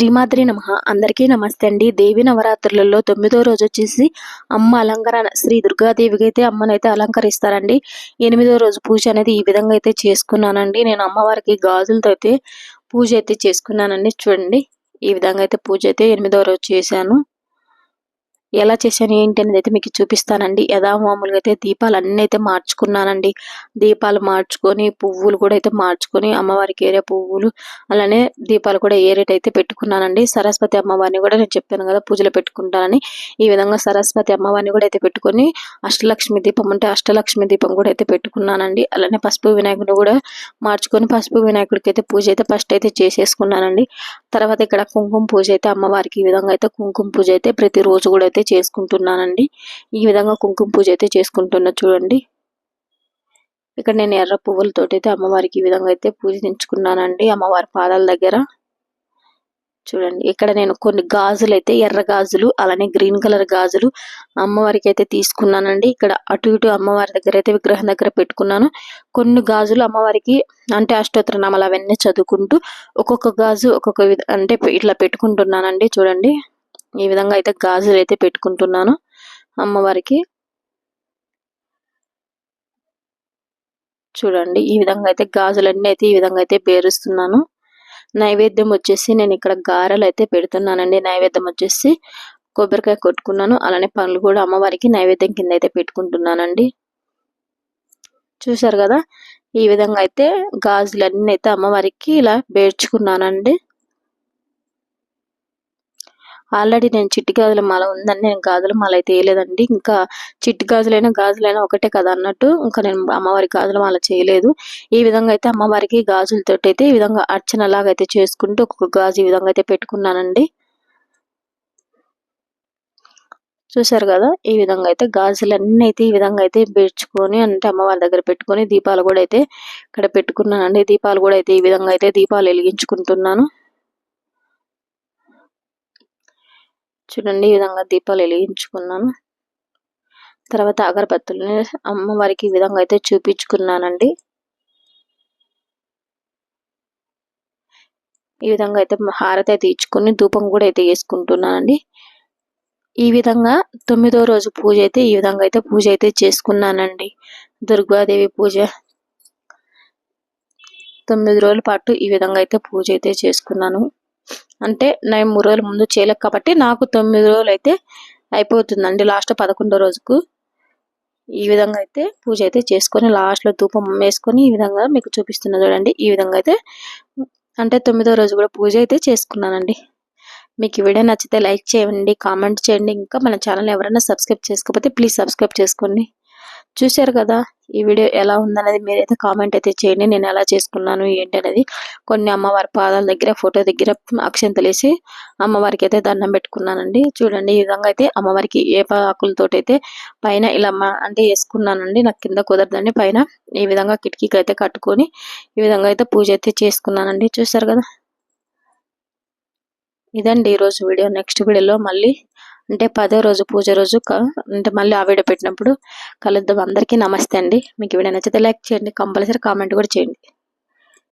శ్రీమాద్రి నమ. అందరికీ నమస్తే అండి. దేవి నవరాత్రులలో తొమ్మిదో రోజు వచ్చేసి అమ్మ అలంకరణ శ్రీ దుర్గాదేవికి అయితే అమ్మనైతే అలంకరిస్తారండి. ఎనిమిదో రోజు పూజ అనేది ఈ విధంగా అయితే చేసుకున్నానండి. నేను అమ్మవారికి గాజులతో అయితే పూజ అయితే చేసుకున్నానండి. చూడండి ఈ విధంగా అయితే పూజ అయితే ఎనిమిదో రోజు చేశాను. ఎలా చేశాను ఏంటి అనేది అయితే మీకు చూపిస్తానండి. యథామామూలుగా అయితే దీపాలు అన్నీ అయితే మార్చుకున్నానండి. దీపాలు మార్చుకొని పువ్వులు కూడా అయితే మార్చుకొని అమ్మవారికి ఏరే పువ్వులు అలానే దీపాలు కూడా ఏరేట్ అయితే పెట్టుకున్నానండి. సరస్వతి అమ్మవారిని కూడా నేను చెప్పాను కదా పూజలు పెట్టుకుంటానని. ఈ విధంగా సరస్వతి అమ్మవారిని కూడా అయితే పెట్టుకొని అష్టలక్ష్మి దీపం ఉంటే అష్టలక్ష్మి దీపం కూడా అయితే పెట్టుకున్నానండి. అలానే పసుపు వినాయకుడిని కూడా మార్చుకొని పసుపు వినాయకుడికి అయితే పూజ అయితే ఫస్ట్ అయితే చేసేసుకున్నానండి. తర్వాత ఇక్కడ కుంకుమ పూజ అయితే అమ్మవారికి ఈ విధంగా అయితే కుంకుమ పూజ అయితే ప్రతిరోజు కూడా అయితే చేసుకుంటున్నానండి. ఈ విధంగా కుంకుమ పూజ అయితే చేసుకుంటున్నా చూడండి. ఇక్కడ నేను ఎర్ర పువ్వులతోటి అయితే అమ్మవారికి ఈ విధంగా అయితే పూజించుకున్నానండి. అమ్మవారి పాదాల దగ్గర. చూడండి ఇక్కడ నేను కొన్ని గాజులు అయితే ఎర్ర గాజులు అలానే గ్రీన్ కలర్ గాజులు అమ్మవారికి అయితే తీసుకున్నానండి. ఇక్కడ అటు ఇటు అమ్మవారి దగ్గర అయితే విగ్రహం దగ్గర పెట్టుకున్నాను. కొన్ని గాజులు అమ్మవారికి అంటే అష్టోత్తర నామాలు అవన్నీ చదువుకుంటూ ఒక్కొక్క గాజు ఒక్కొక్క అంటే ఇట్లా పెట్టుకుంటున్నానండి చూడండి. ఈ విధంగా అయితే గాజులు అయితే పెట్టుకుంటున్నాను అమ్మవారికి. చూడండి ఈ విధంగా అయితే గాజులన్నీ అయితే ఈ విధంగా అయితే పేరుస్తున్నాను. నైవేద్యం వచ్చేసి నేను ఇక్కడ గారెలు అయితే పెడుతున్నానండి. నైవేద్యం వచ్చేసి కొబ్బరికాయ కొట్టుకున్నాను. అలానే పనులు కూడా అమ్మవారికి నైవేద్యం కింద అయితే పెట్టుకుంటున్నానండి. చూసారు కదా ఈ విధంగా అయితే గాజులన్నీ అయితే అమ్మవారికి ఇలా పేర్చుకున్నానండి. ఆల్రెడీ నేను చిట్టి గాజుల మాల ఉందని నేను గాజుల మాల అయితే వేయలేదండి. ఇంకా చిట్టి గాజులైనా గాజులైనా ఒకటే కదా అన్నట్టు ఇంకా నేను అమ్మవారి గాజుల మాల చేయలేదు. ఈ విధంగా అయితే అమ్మవారికి గాజులతో అయితే ఈ విధంగా అర్చన లాగైతే చేసుకుంటూ ఒక్కొక్క గాజు ఈ విధంగా అయితే పెట్టుకున్నానండి. చూసారు కదా ఈ విధంగా అయితే గాజులన్నీ అయితే ఈ విధంగా అయితే పేర్చుకొని అంటే అమ్మవారి దగ్గర పెట్టుకొని దీపాలు కూడా అయితే ఇక్కడ పెట్టుకున్నానండి. దీపాలు కూడా అయితే ఈ విధంగా అయితే దీపాలు వెలిగించుకుంటున్నాను. చూడండి ఈ విధంగా దీపాలు వెలిగించుకున్నాను. తర్వాత అగరబత్తులని అమ్మవారికి ఈ విధంగా అయితే చూపించుకున్నానండి. ఈ విధంగా అయితే హారతి అయితే ఇచ్చుకొని ధూపం కూడా అయితే వేసుకుంటున్నానండి. ఈ విధంగా తొమ్మిదో రోజు పూజ అయితే ఈ విధంగా అయితే పూజ అయితే చేసుకున్నానండి. దుర్గాదేవి పూజ. తొమ్మిది రోజుల పాటు ఈ విధంగా అయితే పూజ అయితే చేసుకున్నాను. అంటే నేను మూడు రోజుల ముందు చేయలేక కాబట్టి నాకు తొమ్మిది రోజులు అయితే అయిపోతుందండి లాస్ట్ పదకొండో రోజుకు. ఈ విధంగా అయితే పూజ అయితే చేసుకొని లాస్ట్లో ధూపం వేసుకొని ఈ విధంగా మీకు చూపిస్తున్నా చూడండి. ఈ విధంగా అయితే అంటే తొమ్మిదో రోజు కూడా పూజ అయితే చేసుకున్నానండి. మీకు ఈ వీడియో నచ్చితే లైక్ చేయండి కామెంట్ చేయండి. ఇంకా మన ఛానల్ ఎవరైనా సబ్స్క్రైబ్ చేసుకోకపోతే ప్లీజ్ సబ్స్క్రైబ్ చేసుకోండి. చూశారు కదా ఈ వీడియో ఎలా ఉందనేది మీరైతే కామెంట్ అయితే చేయండి. నేను ఎలా చేసుకున్నాను ఏంటి అనేది కొన్ని అమ్మవారి పాదాల దగ్గర ఫోటో దగ్గర అక్షంతలేసి అమ్మవారికి అయితే దండం పెట్టుకున్నానండి. చూడండి ఈ విధంగా అయితే అమ్మవారికి ఏ ఆకులతో అయితే పైన ఇలా అంటే వేసుకున్నానండి నాకు కింద కుదరదండి. పైన ఈ విధంగా కిటికీకి అయితే కట్టుకొని ఈ విధంగా అయితే పూజ అయితే చేసుకున్నానండి. చూశారు కదా? ఇదండి ఈరోజు వీడియో. నెక్స్ట్ వీడియోలో మళ్ళీ అంటే పదో రోజు పూజ రోజు అంటే మళ్ళీ ఆ వీడియో పెట్టినప్పుడు కలుద్దాం. అందరికీ నమస్తే అండి. మీకు వీడియో నచ్చితే లైక్ చేయండి కంపల్సరీ కామెంట్ కూడా చేయండి.